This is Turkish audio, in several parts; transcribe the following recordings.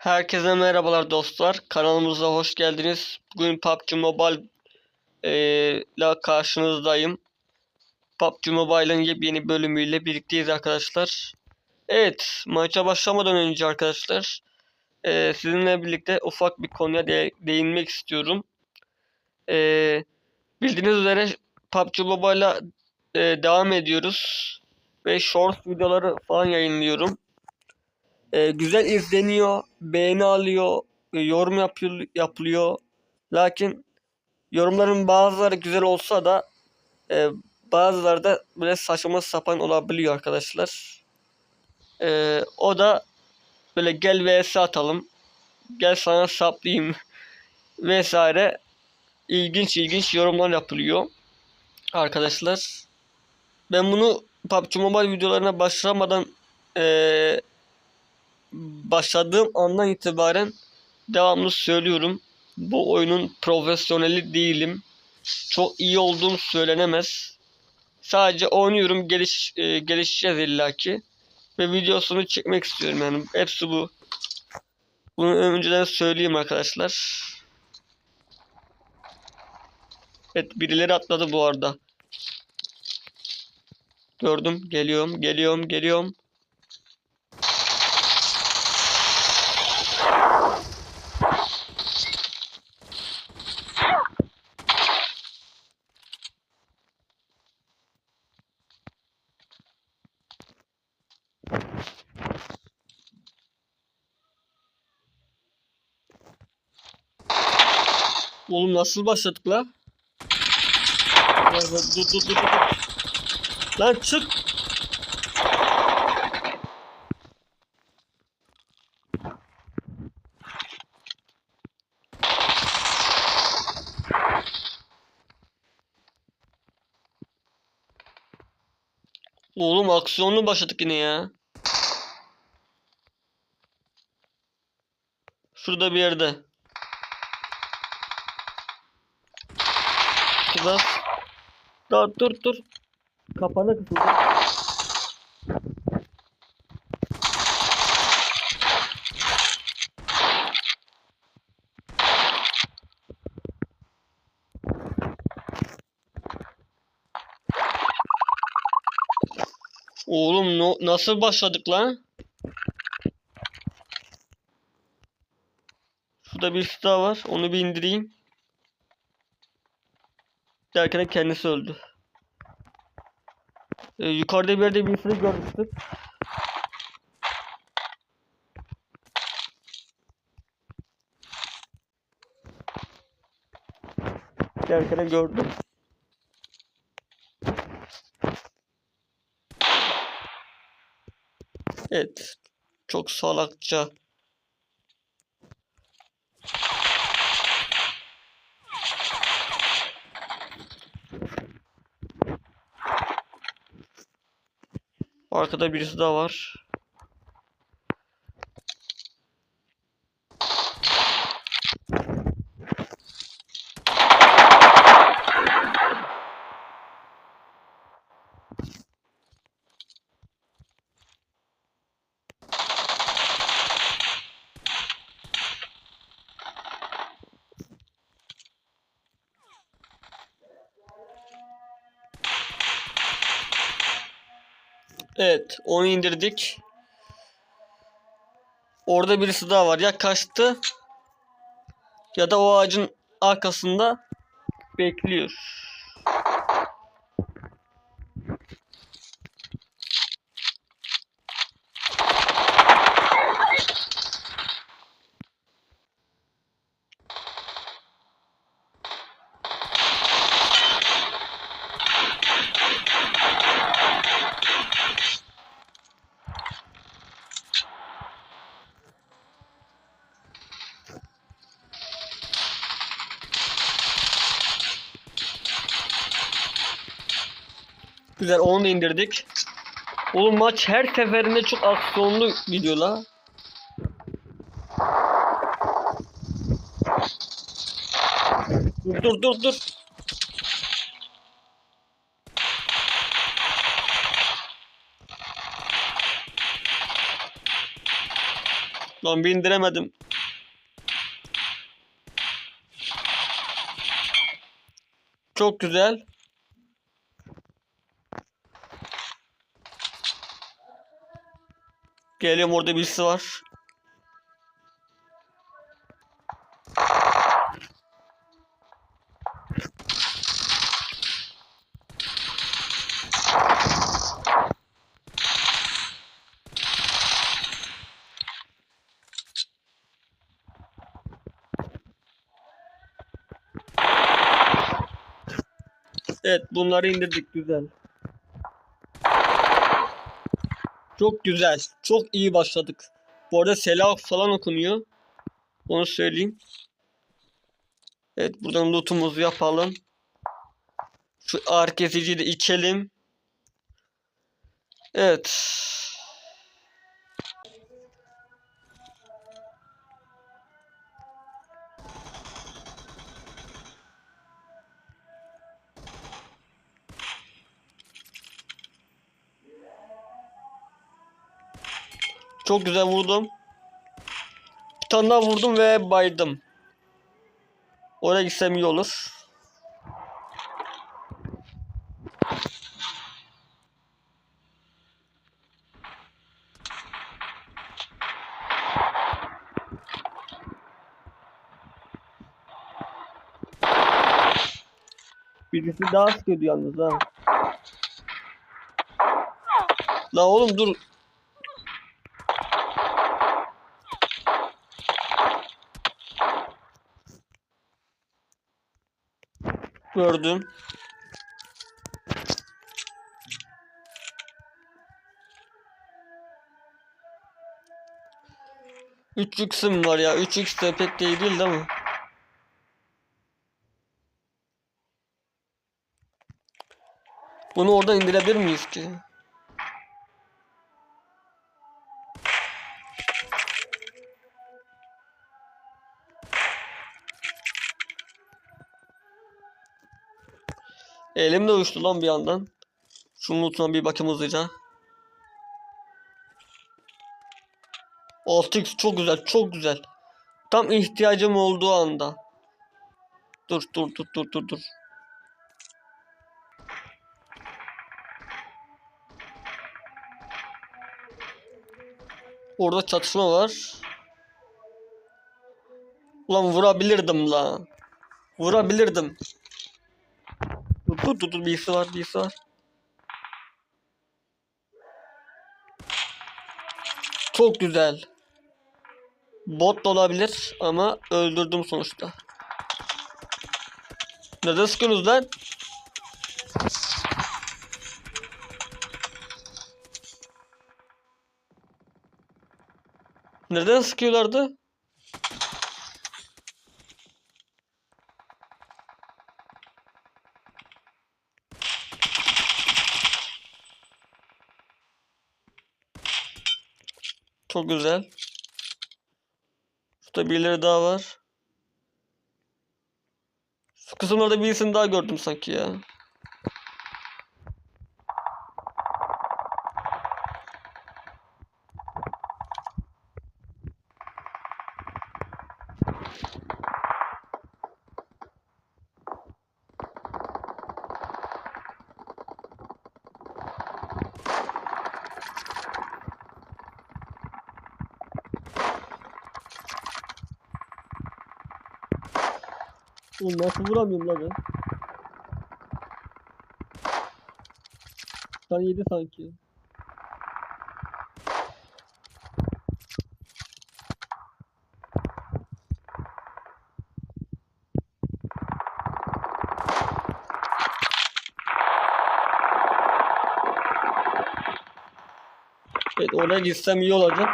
Herkese merhabalar dostlar. Kanalımıza hoş geldiniz. Bugün PUBG Mobile ile karşınızdayım. PUBG Mobile'ın yepyeni bölümüyle birlikteyiz arkadaşlar. Evet, maça başlamadan önce arkadaşlar eee, sizinle birlikte ufak bir konuya de- değinmek istiyorum. Eee, bildiğiniz üzere PUBG Mobile'a eee, devam ediyoruz ve short videoları falan yayınlıyorum. Ee, güzel izleniyor, beğeni alıyor, e, yorum yapıyor, yapılıyor. Lakin yorumların bazıları güzel olsa da e, bazıları da böyle saçma sapan olabiliyor arkadaşlar. Ee, o da böyle gel vs atalım, gel sana saplayayım vesaire ilginç ilginç yorumlar yapılıyor arkadaşlar. Ben bunu PUBG Mobile videolarına başlamadan eee başladığım andan itibaren devamlı söylüyorum. Bu oyunun profesyoneli değilim. Çok iyi olduğum söylenemez. Sadece oynuyorum, geliş, e, gelişeceğiz illaki. Ve videosunu çekmek istiyorum yani. Hepsi bu. Bunu önceden söyleyeyim arkadaşlar. Evet birileri atladı bu arada. Gördüm. Geliyorum, geliyorum, geliyorum. Oğlum nasıl başladık la? Dur dur dur dur. Lan çık. Oğlum aksiyonlu başladık yine ya. Şurada bir yerde. Şurada. Daha dur dur. Kapana kısıldı. Oğlum no nasıl başladık lan? Şurada bir daha var. Onu bir indireyim. Derken kendisi öldü. Ee, yukarıda bir yerde birisini görmüştük. Derken gördüm. Evet. Çok salakça. Arkada birisi daha var. Evet, onu indirdik. Orada birisi daha var. Ya kaçtı ya da o ağacın arkasında bekliyor. Güzel, onu da indirdik. Oğlum maç her seferinde çok aksiyonlu gidiyor la. Dur dur dur dur. La Zombi indiremedim. Çok güzel. Geliyorum orada birisi var. Evet bunları indirdik güzel. Çok güzel. Çok iyi başladık. Bu arada selam falan okunuyor. Onu söyleyeyim. Evet buradan lootumuzu yapalım. Şu de içelim. Evet. Çok güzel vurdum. Bir tane daha vurdum ve baydım. Oraya gitsem iyi olur. Birisi daha sıkıyordu yalnız ha. La oğlum dur. Gördüm. Üç x'im var ya. 3x de pek de iyi değil değil mi? Bunu oradan indirebilir miyiz ki? Elim de uyuştu lan bir yandan. Şunun lootuna bir bakayım hızlıca. 6x çok güzel, çok güzel. Tam ihtiyacım olduğu anda. Dur, dur, dur, dur, dur, dur. Orada çatışma var. Ulan vurabilirdim la. Vurabilirdim. Dur dur dur, birisi var birisi var. Çok güzel. Bot da olabilir ama öldürdüm sonuçta. Neden sıkıyorsunuz lan? Neden sıkıyorlardı? Çok güzel. Şurada birileri daha var. Şu kısımlarda birisini daha gördüm sanki ya. Oğlum nasıl vuramıyorum la ben? Sen yedi sanki. Evet oraya gitsem iyi olacak.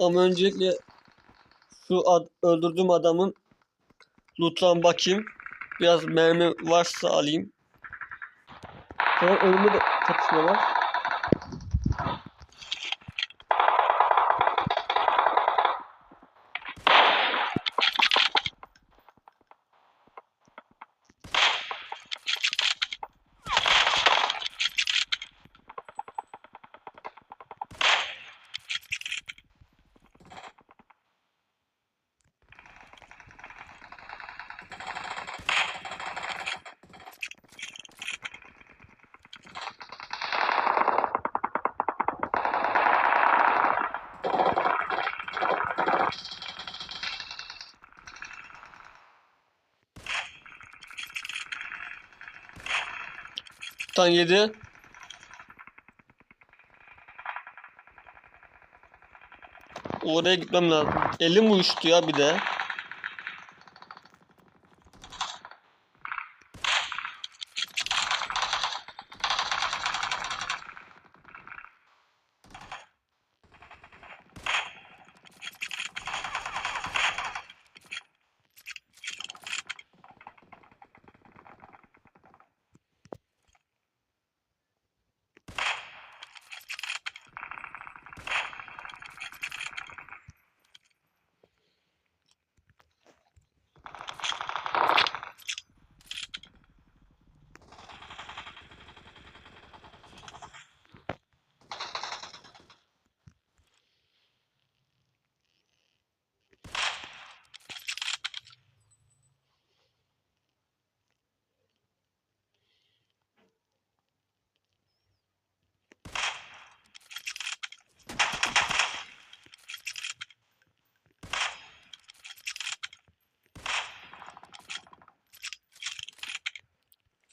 Ama öncelikle şu ad, öldürdüğüm adamın loot'una bakayım. Biraz mermi varsa alayım. Sonra önümde de çatışma. 97 Oraya gitmem lazım. Elim uyuştu ya bir de.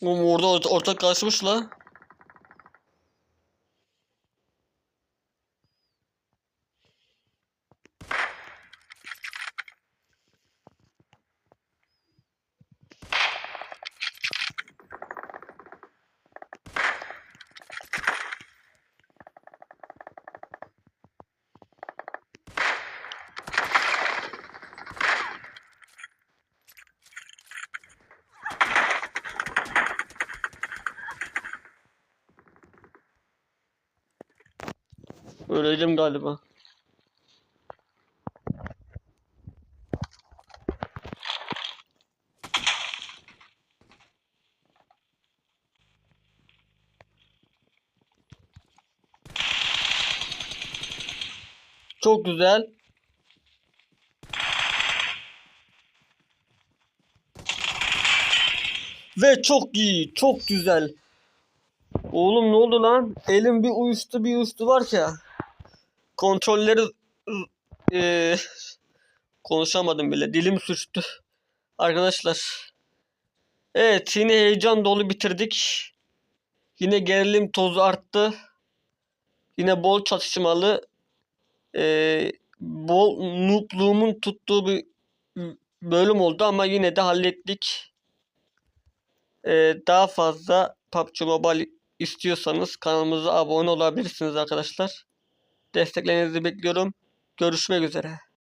Oğlum orada orta, ortak karşımış la. Öyleydim galiba. Çok güzel. Ve çok iyi, çok güzel. Oğlum ne oldu lan? Elim bir uyuştu bir uyuştu var ya. Kontrolleri eee, konuşamadım bile. Dilim suçtu. Arkadaşlar. Evet yine heyecan dolu bitirdik. Yine gerilim tozu arttı. Yine bol çatışmalı. eee, bol noobluğumun tuttuğu bir bölüm oldu ama yine de hallettik. Eee, daha fazla PUBG Mobile istiyorsanız kanalımıza abone olabilirsiniz arkadaşlar. Desteklerinizi bekliyorum. Görüşmek üzere.